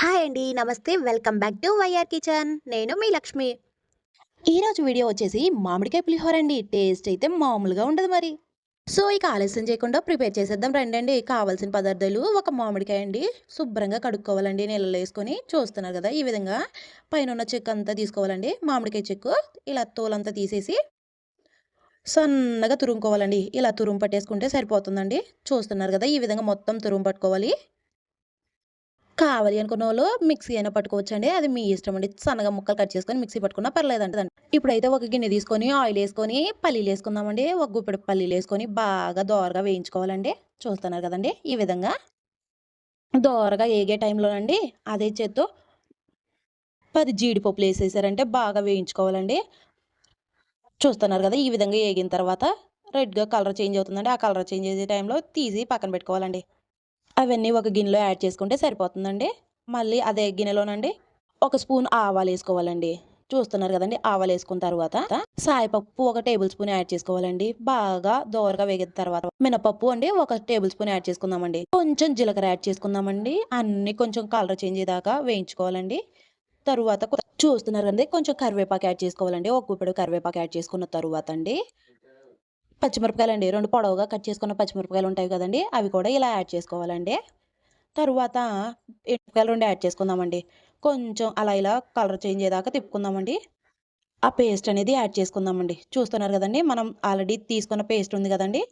Hi అండి నమస్తే. Welcome back to YR kitchen. నేను మీ లక్ష్మి. ఈరోజు వీడియో వచ్చేసి మామిడికాయ పులిహోర అండి. టేస్ట్ అయితే మామూలుగా ఉండదు మరి. సో ఇక ఆలస్యం చేయకుండా ప్రిపేర్ చేసేద్దాం రండి కావాల్సిన పదార్థాలు ఒక మామిడికాయ అండి. శుభ్రంగా కడుక్కోవాలండి నీళ్ళలో వేసుకొని. చూస్తున్నారు కదా ఈ విధంగా పైన ఉన్న చెక్కు అంతా తీసుకోవాలండి. మామిడికాయ చెక్కు ఇలా తోలంతా తీసేసి సన్నగా తురుముకోవాలండి. ఇలా తురుము పట్టేసుకుంటే సరిపోతుందండి. చూస్తున్నారు కదా ఈ విధంగా మొత్తం తురుము పట్టుకోవాలి. కావాలి అనుకున్న వాళ్ళు మిక్సీ అయినా పట్టుకోవచ్చు అండి అది మీ ఇష్టం అండి. సన్నగా ముక్కలు కట్ చేసుకొని మిక్సీ పట్టుకున్నా పర్లేదండి ఇప్పుడైతే ఒక గిన్నె తీసుకొని ఆయిల్ వేసుకొని పల్లీలు వేసుకుందామండి. ఒక గుప్పెడు పల్లీలు వేసుకొని బాగా దోరగా వేయించుకోవాలండి. చూస్తున్నారు కదండి ఈ విధంగా. దోరగా ఏగే టైంలోనండి అదే చేత్తో పది జీడిపప్పులు వేసేసారంటే బాగా వేయించుకోవాలండి. చూస్తున్నారు కదా ఈ విధంగా వేగిన తర్వాత రెడ్గా కలర్ చేంజ్ అవుతుందండి. ఆ కలర్ చేంజ్ అయ్యే టైంలో తీసి పక్కన పెట్టుకోవాలండి. అవన్నీ ఒక గిన్నెలో యాడ్ చేసుకుంటే సరిపోతుందండి. మళ్ళీ అదే గిన్నెలోనండి ఒక స్పూన్ ఆవాలు వేసుకోవాలండి. చూస్తున్నారు కదండి ఆవాలు వేసుకున్న తర్వాత సాయపప్పు ఒక టేబుల్ స్పూన్ యాడ్ చేసుకోవాలండి. బాగా దోరగా వేగిన తర్వాత మినపప్పు అండి ఒక టేబుల్ స్పూన్ యాడ్ చేసుకుందామండి. కొంచెం జీలకర్ర యాడ్ చేసుకుందామండి. అన్ని కొంచెం కలర్ చేంజ్ అయ్యేదాకా వేయించుకోవాలండి. తరువాత చూస్తున్నారు కదండి కొంచెం కరివేపాకు యాడ్ చేసుకోవాలండి. ఒక గుప్పెడు కరివేపాకు యాడ్ చేసుకున్న తర్వాత అండి. పచ్చిమిరపకాయలు అండి రెండు పొడవుగా కట్ చేసుకున్న పచ్చిమిరపకాయలు ఉంటాయి కదండి. అవి కూడా ఇలా యాడ్ చేసుకోవాలండి. తరువాత ఎండుకాయలు రెండు యాడ్ చేసుకుందామండి. కొంచెం అలా ఇలా కలర్ చేంజ్ అయ్యేదాకా తిప్పుకుందామండి. ఆ పేస్ట్ అనేది యాడ్ చేసుకుందామండి. చూస్తున్నారు కదండి మనం ఆల్రెడీ తీసుకున్న పేస్ట్ ఉంది కదండి.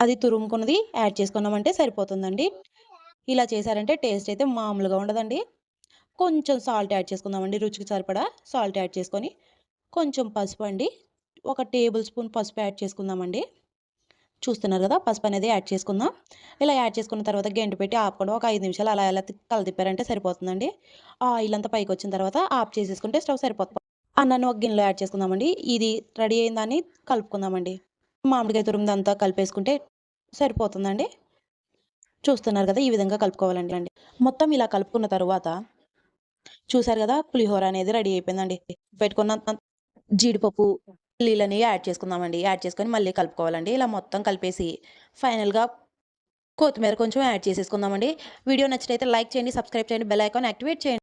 అది తురుముకున్నది యాడ్ చేసుకున్నామంటే సరిపోతుందండి. ఇలా చేశారంటే టేస్ట్ అయితే మామూలుగా ఉండదండి. కొంచెం సాల్ట్ యాడ్ చేసుకుందామండి రుచికి సరిపడా సాల్ట్ యాడ్ చేసుకొని. కొంచెం పసుపు అండి. ఒక టేబుల్ స్పూన్ పసుపు యాడ్ చేసుకుందామండి. చూస్తున్నారు కదా పసుపు అనేది యాడ్ చేసుకుందాం. ఇలా యాడ్ చేసుకున్న తర్వాత గంట పెట్టి ఆపకుండా ఒక ఐదు నిమిషాలు అలా ఎలా కలదిప్పారంటే సరిపోతుందండి. ఆయిల్ అంతా పైకి వచ్చిన తర్వాత ఆఫ్ చేసేసుకుంటే స్టవ్ సరిపోతుంది. అన్నాన్ని ఒక గిన్నెలో యాడ్ చేసుకుందామండి. ఇది రెడీ అయిందని కలుపుకుందామండి. మామిడికాయ తురుముదంతా కలిపేసుకుంటే సరిపోతుందండి. చూస్తున్నారు కదా ఈ విధంగా కలుపుకోవాలండి. అండి మొత్తం ఇలా కలుపుకున్న తర్వాత చూసారు కదా పులిహోర అనేది రెడీ అయిపోయిందండి. పెట్టుకున్న జీడిపప్పు నీళ్ళని యాడ్ చేసుకుందామండి. యాడ్ చేసుకొని మళ్ళీ కలుపుకోవాలండి. ఇలా మొత్తం కలిపేసి ఫైనల్గా కొత్తిమీర కొంచెం యాడ్ చేసేసుకుందామండి. వీడియో నచ్చినైతే లైక్ చేయండి సబ్స్క్రైబ్ చేయండి బెల్ ఐకాన్ యాక్టివేట్ చేయండి.